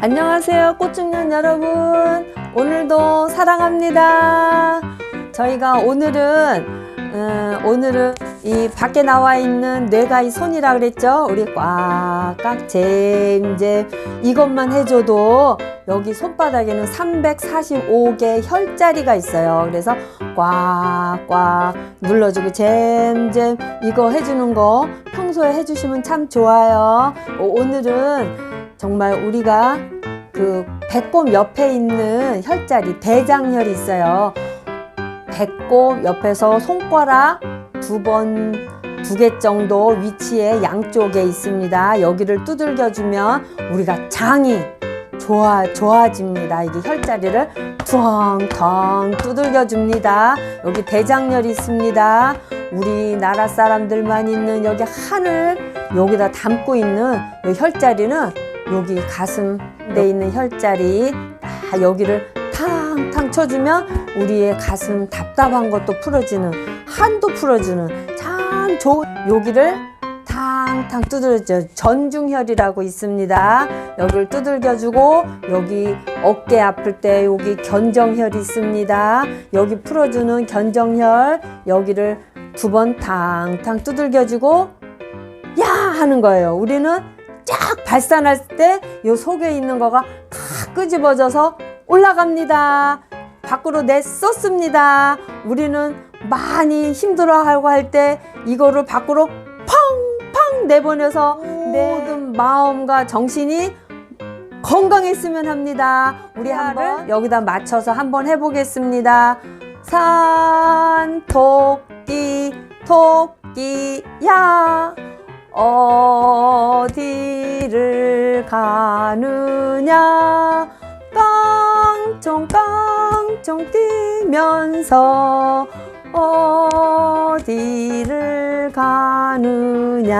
안녕하세요 꽃중년 여러분. 오늘도 사랑합니다. 저희가 오늘은 음, 오늘은 이 밖에 나와 있는 뇌가 이 손이라 그랬죠? 우리 꽉꽉 잼잼 이것만 해줘도 여기 손바닥에는 345개 혈자리가 있어요. 그래서 꽉꽉 눌러주고 잼잼 이거 해주는 거 평소에 해주시면 참 좋아요. 오- 오늘은 정말 우리가 그 배꼽 옆에 있는 혈자리 대장혈이 있어요. 배꼽 옆에서 손가락 두 번, 두 개 정도 위치에 양쪽에 있습니다. 여기를 두들겨 주면 우리가 장이 좋아, 좋아집니다. 이게 혈자리를 텅텅 두들겨 줍니다. 여기 대장혈이 있습니다. 우리나라 사람들만 있는 여기 하늘 여기다 담고 있는 이 혈자리는 여기 가슴에 있는 혈자리 다 여기를 탕탕 쳐주면 우리의 가슴 답답한 것도 풀어지는 한도 풀어주는 참 좋은 여기를 탕탕 두들겨 전중혈이라고 있습니다. 여기를 두들겨주고 여기 어깨 아플 때 여기 견정혈이 있습니다. 여기 풀어주는 견정혈 여기를 두 번 탕탕 두들겨주고 야 하는 거예요. 우리는 쫙 발산할 때 이 속에 있는 거가 다 끄집어져서 올라갑니다. 밖으로 내쏟습니다. 우리는 많이 힘들어하고 할 때 이거를 밖으로 펑펑 내보내서 모든 마음과 정신이 건강했으면 합니다. 우리 한번 여기다 맞춰서 한번 해보겠습니다. 산 토끼 토끼야 어디를 가느냐? 깡총깡총 뛰면서 어디를 가느냐